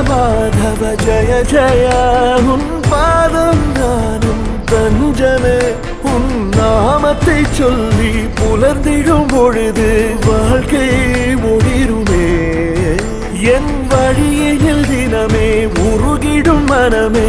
மாதவ ஜய ஜய உன் பாதம் நானும் தஞ்சமே உன் நாமத்தை சொல்லி புலர்ந்திடும் பொழுது வாழ்க்கையை ஒளிருமே என் வழியில் தினமே உருகிடும் மனமே